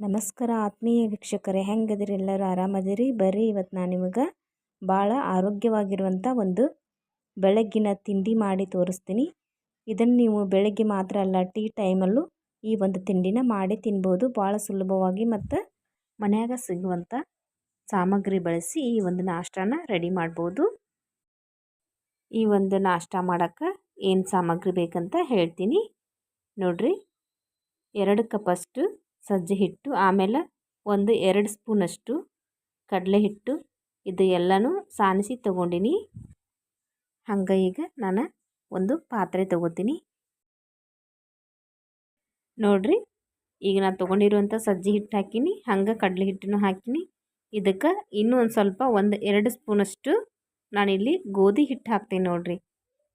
ನಮಸ್ಕಾರ ಆತ್ಮೀಯ ವೀಕ್ಷಕರೇ, ಹೆಂಗದಿರಿ ಎಲ್ಲರೂ? ಆರಾಮದಿರಿ? ಬರ್ರಿ ಇವತ್ತು ನಾನು ನಿಮಗೆ ಭಾಳ ಆರೋಗ್ಯವಾಗಿರುವಂಥ ಒಂದು ಬೆಳಗ್ಗಿನ ತಿಂಡಿ ಮಾಡಿ ತೋರಿಸ್ತೀನಿ. ಇದನ್ನು ನೀವು ಬೆಳಗ್ಗೆ ಮಾತ್ರ ಅಲ್ಲ, ಟೀ ಟೈಮಲ್ಲೂ ಈ ಒಂದು ತಿಂಡಿನ ಮಾಡಿ ತಿನ್ಬೋದು. ಭಾಳ ಸುಲಭವಾಗಿ ಮತ್ತು ಮನೆಯಾಗ ಸಿಗುವಂಥ ಸಾಮಗ್ರಿ ಬಳಸಿ ಈ ಒಂದು ನಾಷ್ಟಾನ ರೆಡಿ ಮಾಡ್ಬೋದು. ಈ ಒಂದು ನಾಷ್ಟ ಮಾಡೋಕ್ಕೆ ಏನು ಸಾಮಗ್ರಿ ಬೇಕಂತ ಹೇಳ್ತೀನಿ. ನೋಡ್ರಿ, ಎರಡು ಕಪ್ಪಷ್ಟು ಸಜ್ಜೆ ಹಿಟ್ಟು, ಆಮೇಲೆ ಒಂದು ಎರಡು ಸ್ಪೂನಷ್ಟು ಕಡಲೆ ಹಿಟ್ಟು, ಇದು ಎಲ್ಲನೂ ಸಾನಿಸಿ ತೊಗೊಂಡಿನಿ. ಹಂಗೆ ಈಗ ನಾನು ಒಂದು ಪಾತ್ರೆ ತೊಗೋತೀನಿ. ನೋಡ್ರಿ, ಈಗ ನಾನು ತೊಗೊಂಡಿರುವಂಥ ಸಜ್ಜೆ ಹಿಟ್ಟು ಹಾಕಿನಿ, ಹಂಗೆ ಕಡಲೆ ಹಿಟ್ಟನ್ನು ಹಾಕಿನಿ. ಇದಕ್ಕೆ ಇನ್ನೂ ಒಂದು ಸ್ವಲ್ಪ ಒಂದು ಎರಡು ಸ್ಪೂನಷ್ಟು ನಾನಿಲ್ಲಿ ಗೋಧಿ ಹಿಟ್ಟು ಹಾಕ್ತೀನಿ ನೋಡ್ರಿ.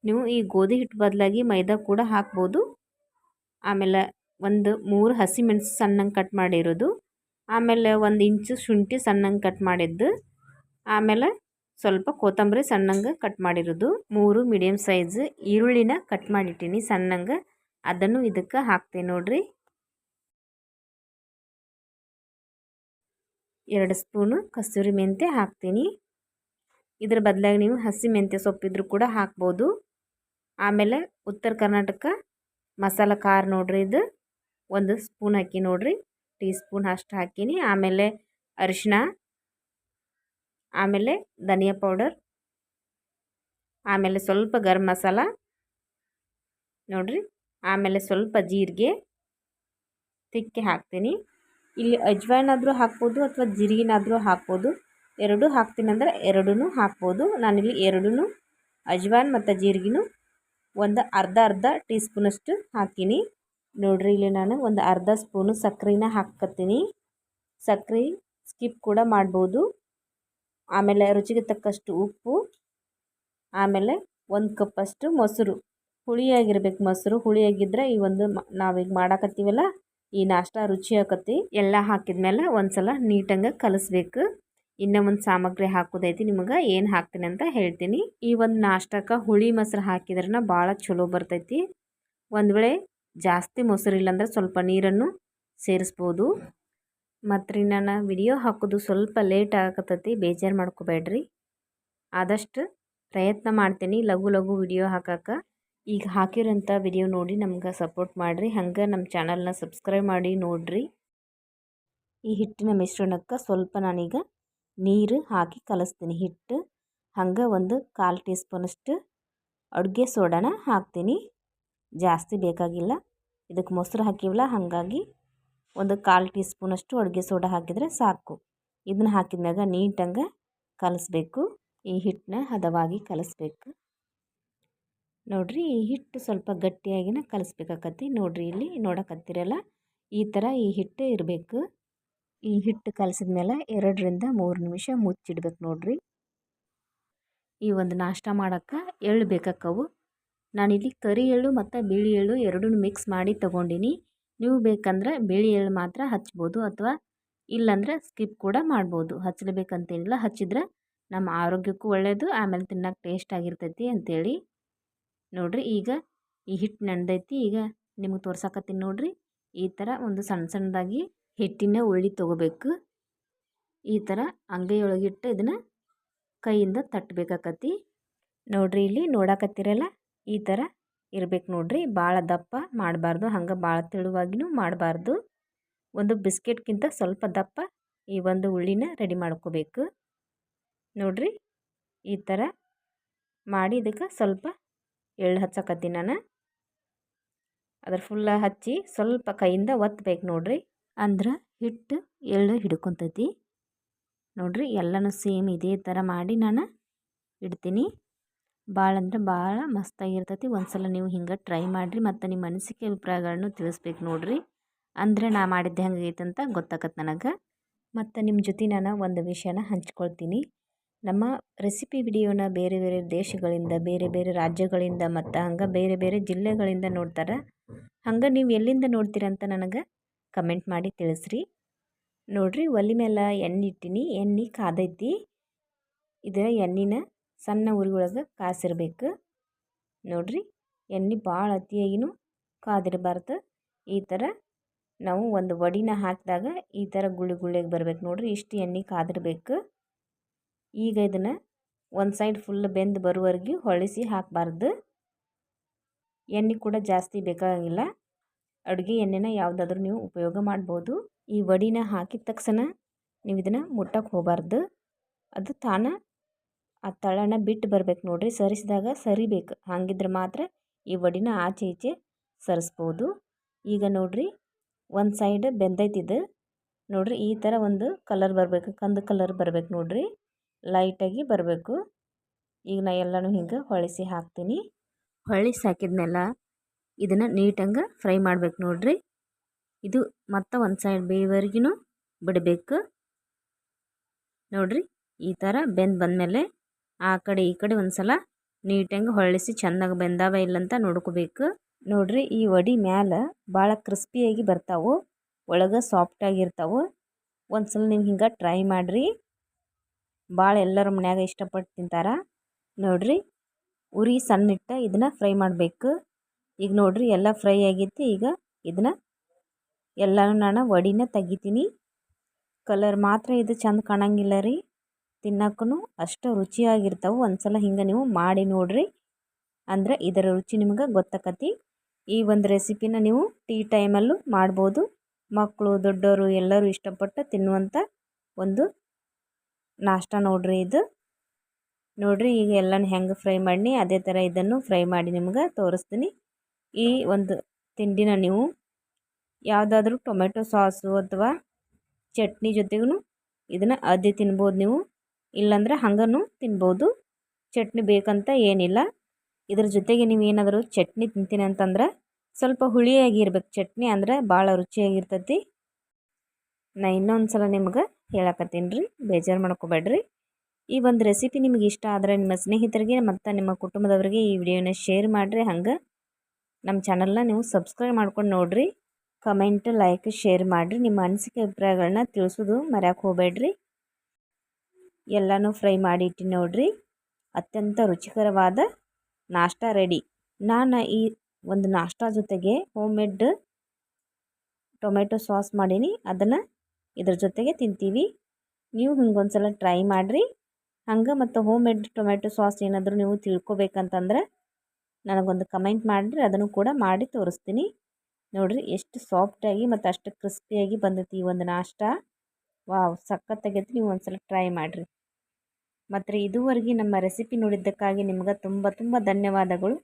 ನೀವು ಈ ಗೋಧಿ ಹಿಟ್ಟು ಬದಲಾಗಿ ಮೈದಾ ಕೂಡ ಹಾಕ್ಬೋದು. ಆಮೇಲೆ ಒಂದು ಮೂರು ಹಸಿಮೆಣಸು ಸಣ್ಣಂಗೆ ಕಟ್ ಮಾಡಿರೋದು. ಆಮೇಲೆ ಒಂದು ಇಂಚು ಶುಂಠಿ ಸಣ್ಣಂಗೆ ಕಟ್ ಮಾಡಿದ್ದು. ಆಮೇಲೆ ಸ್ವಲ್ಪ ಕೊತ್ತಂಬರಿ ಸಣ್ಣಂಗೆ ಕಟ್ ಮಾಡಿರೋದು. ಮೂರು ಮೀಡಿಯಮ್ ಸೈಜ್ ಈರುಳ್ಳಿನ ಕಟ್ ಮಾಡಿಟ್ಟೀನಿ ಸಣ್ಣಂಗೆ. ಅದನ್ನು ಇದಕ್ಕೆ ಹಾಕ್ತೀನಿ ನೋಡ್ರಿ. ಎರಡು ಸ್ಪೂನು ಕಸ್ತೂರಿ ಮೆಂತ್ಯ ಹಾಕ್ತೀನಿ. ಇದ್ರ ಬದಲಾಗಿ ನೀವು ಹಸಿ ಮೆಂತ್ಯ ಸೊಪ್ಪಿದ್ರು ಕೂಡ ಹಾಕ್ಬೋದು. ಆಮೇಲೆ ಉತ್ತರ ಕರ್ನಾಟಕ ಮಸಾಲ ಖಾರ ನೋಡ್ರಿ ಇದು. ಒಂದು ಸ್ಪೂನ್ ಹಾಕಿ ನೋಡ್ರಿ. ಟೀ ಸ್ಪೂನ್ ಅಷ್ಟು ಹಾಕೀನಿ. ಆಮೇಲೆ ಅರಿಶಿನ ಆಮೇಲೆ ಧನಿಯಾ ಪೌಡರ್, ಆಮೇಲೆ ಸ್ವಲ್ಪ ಗರಂ ಮಸಾಲ ನೋಡ್ರಿ. ಆಮೇಲೆ ಸ್ವಲ್ಪ ಜೀರಿಗೆ ತಿಕ್ಕಿ ಹಾಕ್ತೀನಿ. ಇಲ್ಲಿ ಅಜ್ವಾಯ್ನಾದರೂ ಹಾಕ್ಬೋದು ಅಥವಾ ಜೀರಿಗೆನಾದರೂ ಹಾಕ್ಬೋದು. ಎರಡೂ ಹಾಕ್ತೀನಿ ಅಂದರೆ ಎರಡೂ ಹಾಕ್ಬೋದು. ನಾನಿಲ್ಲಿ ಎರಡೂ ಅಜ್ವಾನ್ ಮತ್ತು ಜೀರಿಗೆನೂ ಒಂದು ಅರ್ಧ ಅರ್ಧ ಟೀ ಸ್ಪೂನಷ್ಟು ಹಾಕೀನಿ. ನೋಡಿರಿ, ಇಲ್ಲಿ ನಾನು ಒಂದು ಅರ್ಧ ಸ್ಪೂನು ಸಕ್ಕರೆನ ಹಾಕ್ಕೊತೀನಿ ಸಕ್ಕರೆ ಸ್ಕಿಪ್ ಕೂಡ ಮಾಡ್ಬೋದು. ಆಮೇಲೆ ರುಚಿಗೆ ತಕ್ಕಷ್ಟು ಉಪ್ಪು. ಆಮೇಲೆ ಒಂದು ಕಪ್ಪಷ್ಟು ಮೊಸರು. ಹುಳಿಯಾಗಿರ್ಬೇಕು ಮೊಸರು. ಹುಳಿಯಾಗಿದ್ದರೆ ಈ ಒಂದು ನಾವೀಗ ಮಾಡಾಕತ್ತೀವಲ್ಲ, ಈ ನಾಷ್ಟ ರುಚಿ ಹಾಕತ್ತಿ ಎಲ್ಲ ಹಾಕಿದ್ಮೇಲೆ ಒಂದು ಸಲ ನೀಟಂಗೆ ಕಲಿಸ್ಬೇಕು. ಇನ್ನೂ ಒಂದು ಸಾಮಗ್ರಿ ಹಾಕೋದೈತಿ ನಿಮಗೆ, ಏನು ಹಾಕ್ತೀನಿ ಅಂತ ಹೇಳ್ತೀನಿ. ಈ ಒಂದು ನಾಷ್ಟಕ್ಕೆ ಹುಳಿ ಮೊಸರು ಹಾಕಿದ್ರನ ಭಾಳ ಚಲೋ ಬರ್ತೈತಿ. ಒಂದು ವೇಳೆ ಜಾಸ್ತಿ ಮೊಸರಿಲ್ಲ ಅಂದರೆ ಸ್ವಲ್ಪ ನೀರನ್ನು ಸೇರಿಸ್ಬೋದು. ಮತ್ತು ರೀ ನಾನು ವಿಡಿಯೋ ಹಾಕೋದು ಸ್ವಲ್ಪ ಲೇಟ್ ಆಗಕತ್ತೈತಿ, ಬೇಜಾರು ಮಾಡ್ಕೋಬೇಡ್ರಿ. ಆದಷ್ಟು ಪ್ರಯತ್ನ ಮಾಡ್ತೀನಿ ಲಘು ಲಘು ವಿಡಿಯೋ ಹಾಕಕ್ಕೆ ಈಗ ಹಾಕಿರೋಂಥ ವಿಡಿಯೋ ನೋಡಿ ನಮ್ಗೆ ಸಪೋರ್ಟ್ ಮಾಡಿರಿ, ಹಂಗೆ ನಮ್ಮ ಚಾನಲ್ನ ಸಬ್ಸ್ಕ್ರೈಬ್ ಮಾಡಿ ನೋಡಿರಿ. ಈ ಹಿಟ್ಟಿನ ಮಿಶ್ರಣಕ್ಕೆ ಸ್ವಲ್ಪ ನಾನೀಗ ನೀರು ಹಾಕಿ ಕಲಿಸ್ತೀನಿ ಹಿಟ್ಟು. ಹಂಗೆ ಒಂದು ಕಾಲು ಟೀ ಸ್ಪೂನಷ್ಟು ಅಡುಗೆ ಸೋಡಾನ ಹಾಕ್ತೀನಿ. ಜಾಸ್ತಿ ಬೇಕಾಗಿಲ್ಲ. ಇದಕ್ಕೆ ಮೊಸರು ಹಾಕಿವಲ್ಲ, ಹಾಗಾಗಿ ಒಂದು ಕಾಲು ಟೀ ಸ್ಪೂನಷ್ಟು ಅಡುಗೆ ಸೋಡಾ ಹಾಕಿದರೆ ಸಾಕು. ಇದನ್ನ ಹಾಕಿದ್ಮ್ಯಾಗ ನೀಟಂಗೆ ಕಲಿಸ್ಬೇಕು. ಈ ಹಿಟ್ಟನ್ನ ಹದವಾಗಿ ಕಲಿಸ್ಬೇಕು. ನೋಡಿರಿ, ಈ ಹಿಟ್ಟು ಸ್ವಲ್ಪ ಗಟ್ಟಿಯಾಗಿನ ಕಲಿಸ್ಬೇಕಾಕತಿ ನೋಡಿರಿ, ಇಲ್ಲಿ ನೋಡಕತ್ತೀರಲ್ಲ, ಈ ಥರ ಈ ಹಿಟ್ಟು ಇರಬೇಕು. ಈ ಹಿಟ್ಟು ಕಲಸಿದ ಮೇಲೆ ಎರಡರಿಂದ ಮೂರು ನಿಮಿಷ ಮುಚ್ಚಿಡ್ಬೇಕು ನೋಡಿರಿ. ಈ ಒಂದು ನಾಷ್ಟ ಮಾಡೋಕ್ಕೆ ಎಳ್ಳು ಬೇಕಾಕವು. ನಾನಿಲ್ಲಿ ಕರಿ ಎಳ್ಳು ಮತ್ತು ಬಿಳಿ ಎಳ್ಳು ಎರಡೂ ಮಿಕ್ಸ್ ಮಾಡಿ ತೊಗೊಂಡಿನಿ. ನೀವು ಬೇಕಂದರೆ ಬಿಳಿ ಎಳ್ಳು ಮಾತ್ರ ಹಚ್ಬೋದು ಅಥವಾ ಇಲ್ಲಾಂದ್ರೆ ಸ್ಕಿಪ್ ಕೂಡ ಮಾಡ್ಬೋದು. ಹಚ್ಚಲೇಬೇಕಂತೇನಿಲ್ಲ. ಹಚ್ಚಿದ್ರೆ ನಮ್ಮ ಆರೋಗ್ಯಕ್ಕೂ ಒಳ್ಳೆಯದು ಆಮೇಲೆ ತಿನ್ನೋಕೆ ಟೇಸ್ಟ್ ಆಗಿರ್ತೈತಿ ಅಂಥೇಳಿ ನೋಡಿರಿ ಈಗ ಈ ಹಿಟ್ಟು ನೆಂದೈತಿ ಈಗ ನಿಮಗೆ ತೋರ್ಸಕತ್ತೀನಿ ನೋಡಿರಿ. ಈ ಥರ ಒಂದು ಸಣ್ಣ ಸಣ್ಣದಾಗಿ ಹಿಟ್ಟಿನ ಉಳ್ಳಿ ತೊಗೋಬೇಕು. ಈ ಥರ ಅಂಗೈಯೊಳಗಿಟ್ಟು ಇದನ್ನು ಕೈಯಿಂದ ತಟ್ಟಬೇಕಾಕತ್ತಿ ನೋಡಿರಿ ಇಲ್ಲಿ ನೋಡಕತ್ತೀರಲ್ಲ? ಈ ಥರ ಇರ್ಬೇಕು ನೋಡ್ರಿ. ಭಾಳ ದಪ್ಪ ಮಾಡಬಾರ್ದು. ಹಂಗೆ ಭಾಳ ತೆಳುವಾಗಿಯೂ ಮಾಡಬಾರ್ದು. ಒಂದು ಬಿಸ್ಕೆಟ್ಗಿಂತ ಸ್ವಲ್ಪ ದಪ್ಪ ಈ ಒಂದು ಉಳ್ಳಿನ ರೆಡಿ ಮಾಡ್ಕೋಬೇಕು. ನೋಡ್ರಿ ಈ ಥರ ಮಾಡಿ ಇದಕ್ಕೆ ಸ್ವಲ್ಪ ಎಳ್ಳು ಹಚ್ಚಕತ್ತೀನಿ ನಾನು. ಅದ್ರ ಫುಲ್ಲ ಹಚ್ಚಿ ಸ್ವಲ್ಪ ಕೈಯಿಂದ ಒತ್ತಬೇಕು ನೋಡ್ರಿ. ಅಂದ್ರೆ ಹಿಟ್ಟು ಎಳ್ಳು ಹಿಡ್ಕೊತೈತಿ. ನೋಡ್ರಿ ಎಲ್ಲನೂ ಸೇಮ್ ಇದೇ ಥರ ಮಾಡಿ ನಾನು ಇಡ್ತೀನಿ. ಭಾಳ ಅಂದ್ರೆ ಭಾಳ ಮಸ್ತಾಗಿರ್ತೈತಿ. ಒಂದು ಸಲ ನೀವು ಹಿಂಗೆ ಟ್ರೈ ಮಾಡಿರಿ ಮತ್ತು ನಿಮ್ಮ ಅನಿಸಿಕೆ ಅಭಿಪ್ರಾಯಗಳನ್ನು ತಿಳಿಸ್ಬೇಕು ನೋಡಿರಿ. ಅಂದರೆ ನಾ ಮಾಡಿದ್ದೆ ಹೆಂಗೈತೆ ಅಂತ ಗೊತ್ತಾಗತ್ತೆ ನನಗೆ. ಮತ್ತು ನಿಮ್ಮ ಜೊತೆ ನಾನು ಒಂದು ವಿಷಯನ ಹಂಚ್ಕೊಳ್ತೀನಿ. ನಮ್ಮ ರೆಸಿಪಿ ವಿಡಿಯೋನ ಬೇರೆ ಬೇರೆ ದೇಶಗಳಿಂದ, ಬೇರೆ ಬೇರೆ ರಾಜ್ಯಗಳಿಂದ ಮತ್ತು ಹಂಗೆ ಬೇರೆ ಬೇರೆ ಜಿಲ್ಲೆಗಳಿಂದ ನೋಡ್ತಾರೆ. ಹಂಗೆ ನೀವು ಎಲ್ಲಿಂದ ನೋಡ್ತೀರಂತ ನನಗೆ ಕಮೆಂಟ್ ಮಾಡಿ ತಿಳಿಸ್ರಿ. ನೋಡಿರಿ ಒಲೆ ಮೇಲೆ ಎಣ್ಣೆ ಇಟ್ಟೀನಿ. ಎಣ್ಣೆ ಕಾದೈತಿ. ಇದರ ಎಣ್ಣೆನ ಸಣ್ಣ ಉರಿ ಒಳಗೆ ಕಾಸಿರ್ಬೇಕು. ನೋಡಿರಿ, ಎಣ್ಣೆ ಭಾಳ ಅತಿಯಾಗಿನೂ ಕಾದಿರಬಾರ್ದು. ಈ ಥರ ನಾವು ಒಂದು ವಡಿನ ಹಾಕಿದಾಗ ಈ ಥರ ಗುಳಿ ಗುಳಿಗೆ ಬರಬೇಕು ನೋಡಿರಿ, ಇಷ್ಟು ಎಣ್ಣೆ ಕಾದಿರಬೇಕು. ಈಗ ಇದನ್ನು ಒಂದು ಸೈಡ್ ಫುಲ್ ಬೆಂದು ಬರುವವರೆಗೆ ಹೊಳಿಸಿ ಹಾಕಬಾರ್ದು. ಎಣ್ಣೆ ಕೂಡ ಜಾಸ್ತಿ ಬೇಕಾಗಿಲ್ಲ. ಅಡುಗೆ ಎಣ್ಣೆನ ಯಾವುದಾದ್ರೂ ನೀವು ಉಪಯೋಗ ಮಾಡ್ಬೋದು. ಈ ವಡಿನ ಹಾಕಿದ ತಕ್ಷಣ ನೀವು ಇದನ್ನು ಮುಟ್ಟಕ್ಕೆ ಹೋಗಬಾರ್ದು. ಅದು ತಾನ ಆ ತಳನ ಬಿಟ್ಟು ಬರ್ಬೇಕು ನೋಡಿರಿ. ಸರಿಸಿದಾಗ ಸರಿಬೇಕು. ಹಾಗಿದ್ರೆ ಮಾತ್ರ ಈ ವಡಿನ ಆಚೆ ಈಚೆ ಸರಿಸ್ಬೋದು. ಈಗ ನೋಡಿರಿ, ಒಂದು ಸೈಡ್ ಬೆಂದೈತಿದ್ದು ನೋಡಿರಿ, ಈ ಥರ ಒಂದು ಕಲರ್ ಬರಬೇಕು, ಕಂದು ಕಲರ್ ಬರಬೇಕು ನೋಡಿರಿ. ಲೈಟಾಗಿ ಬರಬೇಕು. ಈಗ ನಾ ಎಲ್ಲನೂ ಹಿಂಗೆ ಹೊಳಿಸಿ ಹಾಕ್ತೀನಿ. ಹೊಳಿಸಿ ಹಾಕಿದ್ಮೇಲೆ ಇದನ್ನು ನೀಟಂಗೆ ಫ್ರೈ ಮಾಡ್ಬೇಕು ನೋಡಿರಿ. ಇದು ಮತ್ತೆ ಒಂದು ಸೈಡ್ ಬೇಯವರೆಗೂ ಬಿಡಬೇಕು. ನೋಡಿರಿ, ಈ ಥರ ಬೆಂದು ಬಂದಮೇಲೆ ಆ ಕಡೆ ಈ ಕಡೆ ಒಂದು ಸಲ ನೀಟಂಗೆ ಹೊಳಿಸಿ ಚೆನ್ನಾಗಿ ಬೆಂದಾವ ಇಲ್ಲಂತ ನೋಡ್ಕೋಬೇಕು. ನೋಡ್ರಿ ಈ ವಡಿ ಮ್ಯಾಲೆ ಭಾಳ ಕ್ರಿಸ್ಪಿಯಾಗಿ ಬರ್ತಾವೆ, ಒಳಗೆ ಸಾಫ್ಟಾಗಿರ್ತಾವೆ ಒಂದು ಸಲ ನೀವು ಹಿಂಗೆ ಟ್ರೈ ಮಾಡಿರಿ. ಭಾಳ ಎಲ್ಲರ ಮನ್ಯಾಗ ಇಷ್ಟಪಟ್ಟು ತಿಂತಾರೆ. ನೋಡ್ರಿ ಉರಿ ಸಣ್ಣಿಟ್ಟು ಇದನ್ನು ಫ್ರೈ ಮಾಡಬೇಕು. ಈಗ ನೋಡ್ರಿ ಎಲ್ಲ ಫ್ರೈ ಆಗೈತಿ, ಈಗ ಇದನ್ನ ಎಲ್ಲನೂ ನಾನು ವಡಿನ ತೆಗಿತೀನಿ. ಕಲರ್ ಮಾತ್ರ ಇದು ಚೆಂದ ಕಾಣಂಗಿಲ್ಲ ರೀ. ತಿನ್ನಕ್ಕೂ ಅಷ್ಟು ರುಚಿಯಾಗಿರ್ತಾವೆ. ಒಂದು ಸಲ ಹಿಂಗೆ ನೀವು ಮಾಡಿ ನೋಡಿರಿ. ಅಂದ್ರೆ ಇದರ ರುಚಿ ನಿಮ್ಗೆ ಗೊತ್ತಾಕತಿ. ಈ ಒಂದು ರೆಸಿಪಿನ ನೀವು ಟೀ ಟೈಮಲ್ಲೂ ಮಾಡ್ಬೋದು. ಮಕ್ಕಳು ದೊಡ್ಡವರು ಎಲ್ಲರೂ ಇಷ್ಟಪಟ್ಟು ತಿನ್ನುವಂಥ ಒಂದು ನಾಷ್ಟ ನೋಡಿರಿ ಇದು. ನೋಡಿರಿ ಈಗ ಎಲ್ಲನೂ ಹೆಂಗೆ ಫ್ರೈ ಮಾಡಿ ಅದೇ ಥರ ಇದನ್ನು ಫ್ರೈ ಮಾಡಿ ನಿಮ್ಗೆ ತೋರಿಸ್ತೀನಿ. ಈ ಒಂದು ತಿಂಡಿನ ನೀವು ಯಾವುದಾದ್ರೂ ಟೊಮೆಟೊ ಸಾಸು ಅಥವಾ ಚಟ್ನಿ ಜೊತೆಗೂ ಇದನ್ನು ಅದೇ ತಿನ್ಬೋದು ನೀವು. ಇಲ್ಲಾಂದ್ರೆ ಹಂಗೂ ತಿನ್ಬೋದು. ಚಟ್ನಿ ಬೇಕಂತ ಏನಿಲ್ಲ. ಇದ್ರ ಜೊತೆಗೆ ನೀವು ಏನಾದರೂ ಚಟ್ನಿ ತಿಂತೀನಿ ಅಂತಂದ್ರೆ ಸ್ವಲ್ಪ ಹುಳಿಯಾಗಿರ್ಬೇಕು. ಚಟ್ನಿ ಅಂದ್ರೆ ಭಾಳ ರುಚಿಯಾಗಿರ್ತೈತಿ. ನಾ ಇನ್ನೊಂದು ಸಲ ನಿಮ್ಗೆ ಹೇಳಕತ್ತೀನಿ. ರೀ ಬೇಜಾರು ಮಾಡ್ಕೋಬೇಡ್ರಿ. ಈ ಒಂದು ರೆಸಿಪಿ ನಿಮಗೆ ಇಷ್ಟ ಆದರೆ ನಿಮ್ಮ ಸ್ನೇಹಿತರಿಗೆ ಮತ್ತು ನಿಮ್ಮ ಕುಟುಂಬದವರಿಗೆ ಈ ವಿಡಿಯೋನ ಶೇರ್ ಮಾಡಿರಿ. ಹಂಗೆ ನಮ್ಮ ಚಾನಲ್ನ ನೀವು ಸಬ್ಸ್ಕ್ರೈಬ್ ಮಾಡ್ಕೊಂಡು ನೋಡಿರಿ. ಕಮೆಂಟ್, ಲೈಕ್, ಶೇರ್ ಮಾಡಿರಿ. ನಿಮ್ಮ ಅನಿಸಿಕೆ ಅಭಿಪ್ರಾಯಗಳನ್ನ ತಿಳಿಸೋದು ಮರ್ಯಾಕೆ ಹೋಗಬೇಡ್ರಿ. ಎಲ್ಲನೂ ಫ್ರೈ ಮಾಡಿ ನೋಡ್ರಿ. ನೋಡಿರಿ ಅತ್ಯಂತ ರುಚಿಕರವಾದ ನಾಷ್ಟ ರೆಡಿ. ನಾನು ಈ ಒಂದು ನಾಷ್ಟ ಜೊತೆಗೆ ಹೋಮ್ ಮೇಡ್ ಟೊಮೆಟೊ ಸಾಸ್ ಮಾಡೀನಿ. ಅದನ್ನು ಇದ್ರ ಜೊತೆಗೆ ತಿಂತೀವಿ. ನೀವು ಹಿಂಗೊಂದು ಸಲ ಟ್ರೈ ಮಾಡಿರಿ. ಹಂಗೆ ಮತ್ತು ಹೋಮ್ ಮೇಡ್ ಟೊಮೆಟೊ ಸಾಸ್ ಏನಾದರೂ ನೀವು ತಿಳ್ಕೊಬೇಕಂತಂದ್ರೆ ನನಗೊಂದು ಕಮೆಂಟ್ ಮಾಡಿರಿ. ಅದನ್ನು ಕೂಡ ಮಾಡಿ ತೋರಿಸ್ತೀನಿ. ನೋಡಿರಿ ಎಷ್ಟು ಸಾಫ್ಟಾಗಿ ಮತ್ತು ಅಷ್ಟು ಕ್ರಿಸ್ಪಿಯಾಗಿ ಬಂದೈತಿ ಈ ಒಂದು ನಾಷ್ಟ. ವಾವ್, ಸಖತ್ತಾಗೈತಿ. ನೀವು ಒಂದು ಸಲ ಟ್ರೈ ಮಾಡಿರಿ. ಮತ್ತು ಇದುವರೆಗೆ ನಮ್ಮ ರೆಸಿಪಿ ನೋಡಿದ್ದಕ್ಕಾಗಿ ನಿಮ್ಗೆ ತುಂಬ ತುಂಬ ಧನ್ಯವಾದಗಳು.